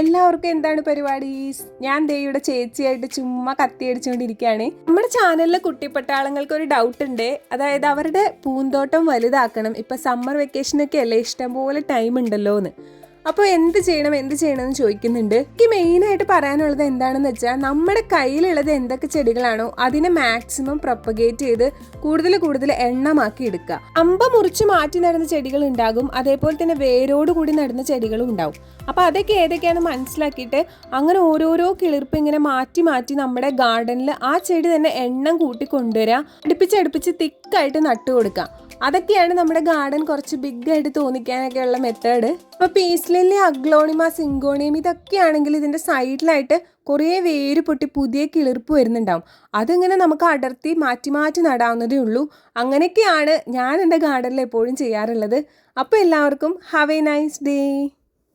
എല്ലാവർക്കും എന്താണ് പരിപാടി? ഞാൻ ദേയുടെ ചേച്ചിയായിട്ട് ചുമ്മാ കത്തിയടിച്ചുകൊണ്ടിരിക്കുകയാണ്. നമ്മുടെ ചാനലിലെ കുട്ടിപ്പട്ടാളങ്ങൾക്ക് ഒരു ഡൗട്ട് ഉണ്ട്. അതായത് അവരുടെ പൂന്തോട്ടം വലുതാക്കണം. ഇപ്പൊ സമ്മർ വെക്കേഷനൊക്കെ അല്ലേ? ഇഷ്ടംപോലെ ടൈം ഉണ്ടല്ലോ എന്ന് അപ്പോൾ എന്ത് ചെയ്യണം എന്ത് ചെയ്യണം എന്ന് ചോദിക്കുന്നുണ്ട്. എനിക്ക് മെയിനായിട്ട് പറയാനുള്ളത് എന്താണെന്ന് വെച്ചാൽ നമ്മുടെ കയ്യിലുള്ളത് എന്തൊക്കെ ചെടികളാണോ അതിനെ മാക്സിമം പ്രൊപ്പഗേറ്റ് ചെയ്ത് കൂടുതൽ കൂടുതൽ എണ്ണമാക്കി എടുക്കുക. അമ്പ മുറിച്ച് മാറ്റി നടന്ന ചെടികൾ ഉണ്ടാകും അതേപോലെ തന്നെ വേരോട് കൂടി നടന്ന ചെടികളും ഉണ്ടാകും അപ്പോൾ അതൊക്കെ ഏതൊക്കെയാണെന്ന് മനസ്സിലാക്കിയിട്ട് അങ്ങനെ ഓരോരോ കിളിർപ്പ് ഇങ്ങനെ മാറ്റി മാറ്റി നമ്മുടെ ഗാർഡനിൽ ആ ചെടി തന്നെ എണ്ണം കൂട്ടി കൊണ്ടുവരിക അടുപ്പിച്ച് അടുപ്പിച്ച് തിക്കായിട്ട് നട്ടു കൊടുക്കുക അതൊക്കെയാണ് നമ്മുടെ ഗാർഡൻ കുറച്ച് ബിഗ് ആയിട്ട് തോന്നിക്കാനൊക്കെ ഉള്ള മെത്തേഡ് അപ്പൊ പീസ്ലിലെ അഗ്ലോണിമ സിങ്കോണിയം ഇതൊക്കെയാണെങ്കിൽ ഇതിന്റെ സൈഡിലായിട്ട് കുറേ വേര് പൊട്ടി പുതിയ കിളിർപ്പ് വരുന്നുണ്ടാവും. അതിങ്ങനെ നമുക്ക് അടർത്തി മാറ്റി മാറ്റി നടാവുന്നതേ ഉള്ളൂ. അങ്ങനെയൊക്കെയാണ് ഞാൻ എന്റെ ഗാർഡനിൽ എപ്പോഴും ചെയ്യാറുള്ളത്. അപ്പോൾ എല്ലാവർക്കും ഹാവ് എ നൈസ് ഡേ